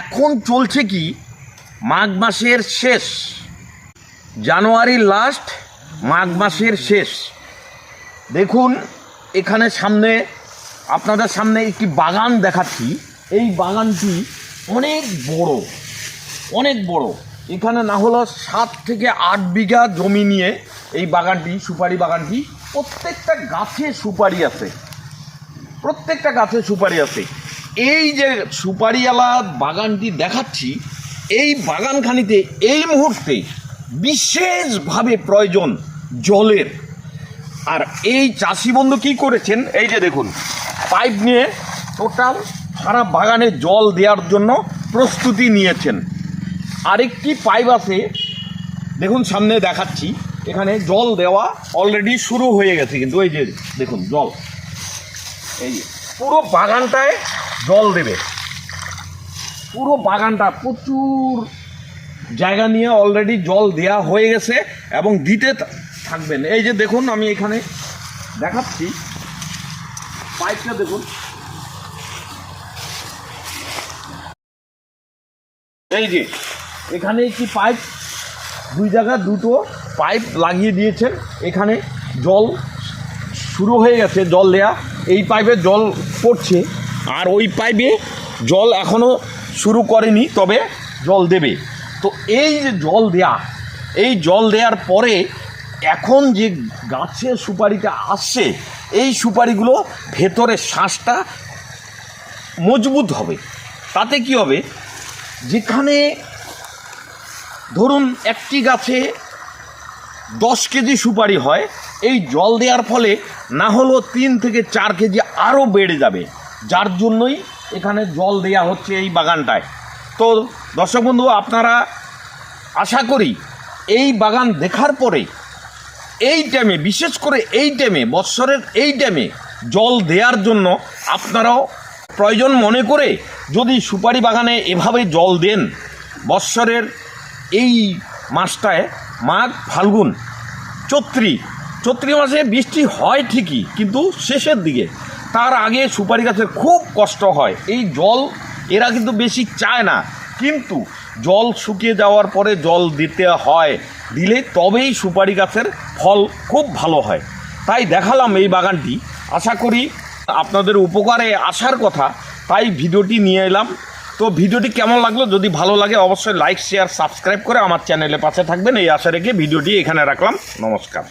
এখন চলছে কি? মাঘ মাসের শেষ। জানুয়ারি লাস্ট মাঘ মাসের শেষ। দেখুন, এখানে সামনে, আপনাদের সামনে একটি বাগান দেখাচ্ছি। এই বাগানটি অনেক বড় অনেক বড়। এখানে না হলো সাত থেকে আট বিঘা জমি নিয়ে এই বাগানটি, সুপারি বাগানটি, প্রত্যেকটা গাছে সুপারি আছে। প্রত্যেকটা গাছে সুপারি আছে। এই যে সুপারিওয়ালা বাগানটি দেখাচ্ছি এই বাগানখানিতে এই মুহূর্তে বিশেষভাবে প্রয়োজন জলের। আর এই চাষি বন্ধু কী করেছেন এই যে দেখুন পাইপ নিয়ে টোটাল সারা বাগানে জল দেওয়ার জন্য প্রস্তুতি নিয়েছেন। আরেকটি পাইপ আছে দেখুন সামনে দেখাচ্ছি এখানে জল দেওয়া অলরেডি শুরু হয়ে গেছে কিন্তু এই যে দেখুন জল এই যে, পুরো বাগানটায় জল দেবে। পুরো বাগানটা প্রচুর জায়গা নিয়ে অলরেডি জল দেয়া হয়ে গেছে এবং দিতে থাকবেন। এই যে দেখুন, আমি এখানে দেখাচ্ছি। পাইপটা দেখুন। এই যে এখানে একটি পাইপ? দুই জায়গা, দুটো পাইপ লাগিয়ে দিয়েছেন। এখানে জল শুরু হয়ে গেছে, জল দেয়া। এই পাইপে জল পড়ছে। আর ওই পাইপে জল এখনও শুরু করেনি, তবে জল দেবে। তো এই যে জল দেয়া, এই জল দেওয়ার পরে এখন যে গাছের সুপারিটা আসছে, এই সুপারিগুলো ভেতরে শ্বাসটা মজবুত হবে। তাতে কি হবে? যেখানে ধরুন একটি গাছে দশ কেজি সুপারি হয় এই জল দেওয়ার ফলে না হলেও তিন থেকে চার কেজি আরও বেড়ে যাবে। যার জন্যই এখানে জল দেয়া হচ্ছে এই বাগানটায়। তো দর্শক বন্ধু, আপনারা আশা করি এই বাগান দেখার পরে এই টাইমে বিশেষ করে এই টাইমে বৎসরের এই টাইমে জল দেওয়ার জন্য আপনারাও প্রয়োজন মনে করে যদি সুপারি বাগানে এভাবে জল দেন, বৎসরের এই মাসটায় মাঘ ফাল্গুন চৈত্রী চৈত্রী মাসে বৃষ্টি হয় ঠিকই, কিন্তু শেষের দিকে। তার আগে সুপারি গাছের খুব কষ্ট হয়। এই জল এরা কিন্তু বেশি চায় না। কিন্তু জল শুকিয়ে যাওয়ার পরে জল দিতে হয়, দিলে তবেই সুপারি গাছের ফল খুব ভালো হয়। তাই দেখালাম এই বাগানটি। আশা করি আপনাদের উপকারে আসার কথা, তাই ভিডিওটি নিয়ে এলাম। তো ভিডিওটি কেমন লাগল? যদি ভালো লাগে অবশ্যই লাইক, শেয়ার, সাবস্ক্রাইব করে আমার চ্যানেলে পাশে থাকবেন। এই আশা রেখে ভিডিওটি এখানে রাখলাম। নমস্কার।